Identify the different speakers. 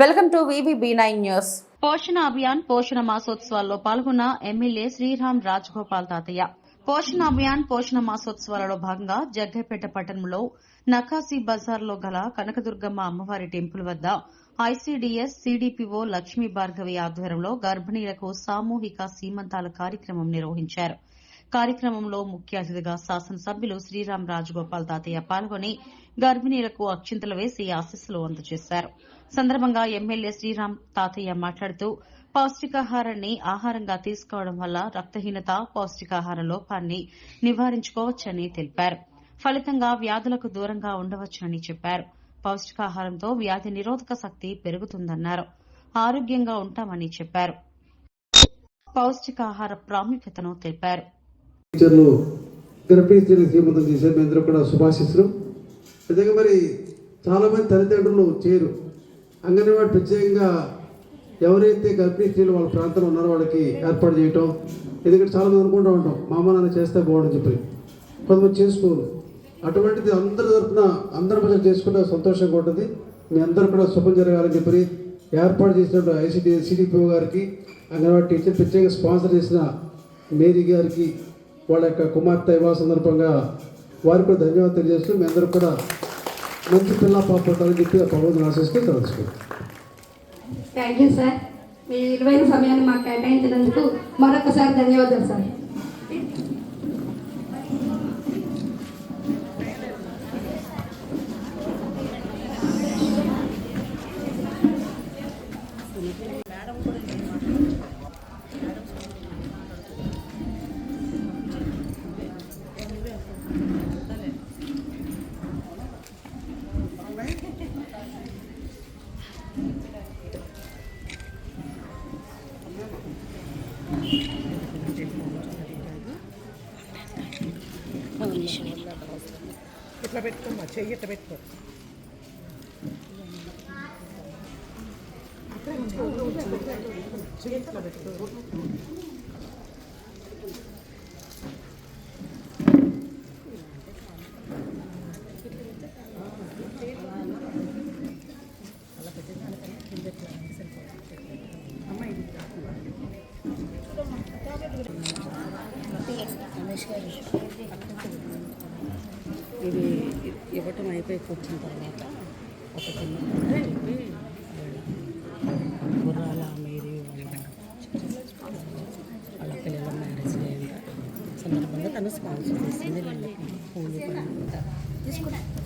Speaker 1: Welcome to B nine news.
Speaker 2: Poshan Abhiyan పోషణ మాసోత్సవాల్లో పాల్గొన్న MLA Sriram Rajagopal తాతయ్య. పోషణ అభియాన్ పోషణ మాసోత్సవాలలో భాగంగా జగ్గైపేట పట్టణంలో నకాసి బజార్లో గల కనకదుర్గమ్మ అమ్మవారి టెంపుల్ వద్ద ఐసీడీఎస్ సీడీపీఓ లక్ష్మీ భార్గవి ఆధ్వర్యంలో గర్భిణీలకు సామూహిక సీమంతాల కార్యక్రమం నిర్వహించారు. కార్యక్రమంలో ముఖ్య అతిథిగా శాసనసభ్యులు శ్రీరామ్ రాజగోపాల్ తాతయ్య పాల్గొని గర్భిణీలకు అక్షింతలు వేసి ఆశీస్సులు అందజేశారు. సందర్భంగా ఎమ్మెల్యే శ్రీరామ్ తాతయ్య మాట్లాడుతూ పౌష్టికాహారాన్ని ఆహారంగా తీసుకోవడం వల్ల రక్తహీనత పౌష్టికాహార లోపాన్ని నివారించుకోవచ్చని తెలిపారు. ఫలితంగా వ్యాధులకు దూరంగా ఉండవచ్చని చెప్పారు. పౌష్టికాహారంతో వ్యాధి నిరోధక శక్తి పెరుగుతుందన్నారు. ఆరోగ్యంగా ఉంటామని చెప్పారు. పౌష్టికాహార ప్రాముఖ్యతను తెలిపారు.
Speaker 3: టీచర్లు గర్భిణీ స్త్రీలకు శ్రీమంతం చేసే మీ అందరూ కూడా శుభాశిస్సులు నిజంగా మరి చాలామంది తల్లిదండ్రులు చేయరు. అంగన్వాడి ప్రత్యేకంగా ఎవరైతే గర్భిణీ స్త్రీలు వాళ్ళ ప్రాంతంలో ఉన్నారో వాళ్ళకి ఏర్పాటు చేయటం ఎందుకంటే చాలామంది అనుకుంటూ ఉంటాం మా అమ్మ నాన్న చేస్తే బాగుండని చెప్పి. కొంతమంది చేసుకోరు. అటువంటిది అందరి తరఫున అందరి ప్రజలు చేసుకుంటే సంతోషంగా ఉంటుంది. మీ అందరూ కూడా శుభం జరగాలని చెప్పి ఏర్పాటు చేసిన ఐసీడీ సిడిపిఓ గారికి అంగన్వాడీ టీచర్ ప్రత్యేకంగా స్పాన్సర్ చేసిన మేరీ గారికి వాళ్ళ యొక్క కుమార్తె వివాహ సందర్భంగా వారికి కూడా ధన్యవాదాలు తెలియజేస్తూ మీ అందరూ కూడా మంచి పిల్ల పాప పుట్టాలని చెప్పి ఆ ప్రభుత్వం ఆశిస్తూ తెలుసుకుంటాం
Speaker 4: థ్యాంక్ యూ సార్ మీ విలువైన సమయాన్ని మాకు కేటాయించినందుకు మరొకసారి ధన్యవాదాలు సార్
Speaker 5: ఇట్లా పెట్టుకోమ్మా చెయ్యి ఇట్లా పెట్టుకో చెయ్యి ఇట్లా పెట్టుకో
Speaker 6: ఇది ఇవ్వటం అయిపోయి కూర్చున్న తర్వాత ఒక చిన్న చెప్పి గుర్రాల మేరీ వాళ్ళ పిల్లల మ్యారేజ్ అయింది సందర్భంగా తను స్పాన్సర్ చేసింది. వీళ్ళకి పూలు తీసుకున్నాను